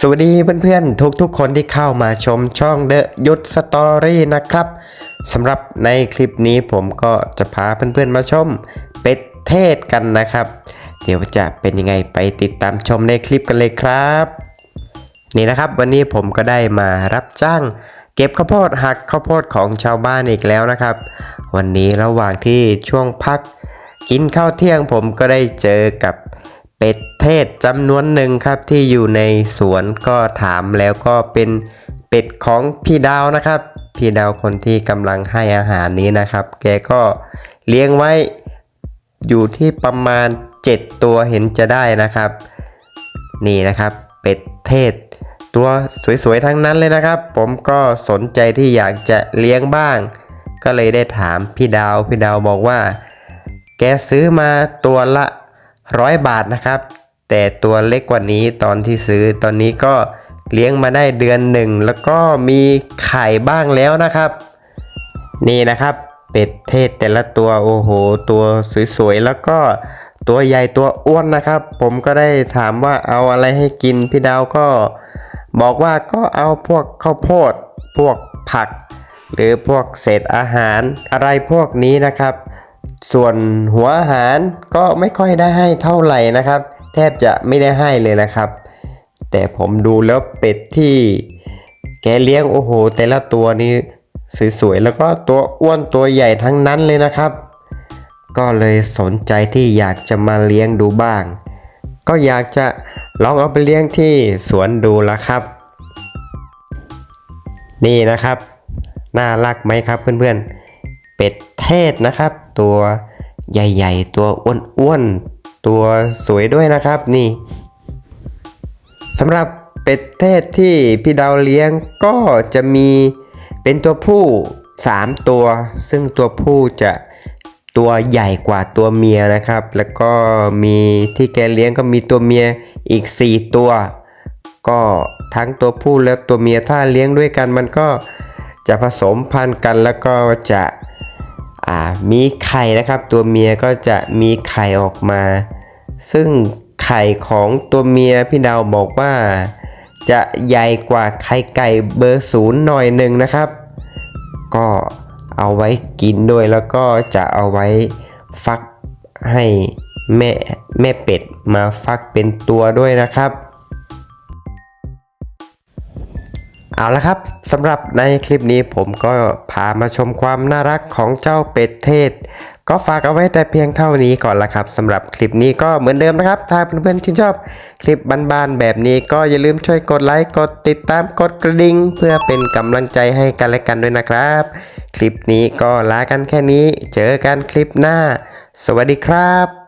สวัสดีเพื่อนๆ ทุกๆ คนที่เข้ามาชมช่องเดอะยุทธสตอรี่นะครับสำหรับในคลิปนี้ผมก็จะพาเพื่อนๆมาชมเป็ดเทศกันนะครับ เดี๋ยวจะเป็นยังไงไปติดตามชมในคลิปกันเลยครับ นี่นะครับวันนี้ผมก็ได้มารับจ้าง เก็บข้าวโพดหักข้าวโพดของชาวบ้านอีกแล้วนะครับ วันนี้ระหว่างที่ช่วงพัก กินข้าวเที่ยงผมก็ได้เจอกับเป็ด เทศจำนวนหนึ่งครับที่อยู่ในสวนก็ถามแล้วก็เป็นเป็ดของพี่ดาวนะครับ พี่ดาวคนที่กำลังให้อาหารนี้นะครับ แกก็เลี้ยงไว้อยู่ที่ประมาณ 7 ตัวเห็นจะได้นะครับ นี่นะครับ เป็ดเทศ ตัวสวยๆทั้งนั้นเลยนะครับ ผมก็สนใจที่อยากจะเลี้ยงบ้าง ก็เลยได้ถามพี่ดาว พี่ดาวบอกว่า แกซื้อมาตัวละร้อยบาทนะครับ แต่ตัวเล็กกว่านี้ตอนที่ซื้อตอนนี้ก็เลี้ยงมาได้เดือนหนึ่งแล้วก็มีไข่บ้างแล้วนะครับ นี่นะครับ เป็ดเทศแต่ละตัวโอ้โห ตัวสวยๆแล้วก็ตัวใหญ่ตัวอ้วนนะครับ ผมก็ได้ถามว่าเอาอะไรให้กินพี่ดาวก็ บอกว่าก็เอาพวกข้าวโพด พวกผัก หรือพวกเศษอาหารอะไรพวกนี้นะครับ ส่วนหัวอาหารก็ไม่ค่อยได้ให้เท่าไหร่นะครับ แทบจะไม่ได้ให้เลยนะครับ แต่ผมดูแล้วเป็ดที่แกเลี้ยงโอ้โห แต่ละตัวนี้สวยๆแล้วก็ตัวอ้วนตัวใหญ่ทั้งนั้นเลยนะครับ ก็เลยสนใจที่อยากจะมาเลี้ยงดูบ้าง ก็อยากจะลองเอาไปเลี้ยงที่สวนดูละครับ นี่นะครับ น่ารักไหมครับเพื่อนๆ เป็ดเทศนะครับ ตัวใหญ่ๆ ตัวอ้วนๆ ตัวสวยด้วยนะครับนี่สำหรับเป็ดเทศที่พี่ดาวเลี้ยงก็จะมีเป็นตัวผู้ 3 ตัว ซึ่งตัวผู้จะตัวใหญ่กว่าตัวเมียนะครับ แล้วก็มีที่แกเลี้ยงก็มีตัวเมียอีก 4 ตัว ก็ทั้งตัวผู้และตัวเมียถ้าเลี้ยงด้วยกันมันก็จะผสมพันธุ์กันแล้วก็จะมีไข่นะครับ ตัวเมียก็จะมีไข่ออกมา ซึ่งไข่ของตัวเมียพี่ดาวบอกว่า จะใหญ่กว่าไข่ไก่เบอร์ศูนย์หน่อยหนึ่งนะครับ ก็เอาไว้กินด้วยแล้วก็จะเอาไว้ฟักให้แม่แม่เป็ดมาฟักเป็นตัวด้วยนะครับ เอาละครับสำหรับในคลิปนี้ผมก็พามาชมความน่ารักของเจ้าเป็ดเทศ ก็ฝากเอาไว้แต่เพียงเท่านี้ก่อนละครับสำหรับคลิปนี้ก็เหมือนเดิมนะครับ ถ้าเพื่อนๆที่นชอบคลิปบานๆแบบนี้ก็อย่าลืมช่วยกดไลค์กดติดตามกดกระดิ่งเพื่อเป็นกำลังใจให้กันและกันด้วยนะครับ คลิปนี้ก็ลากันแค่นี้ เจอกันคลิปหน้า สวัสดีครับ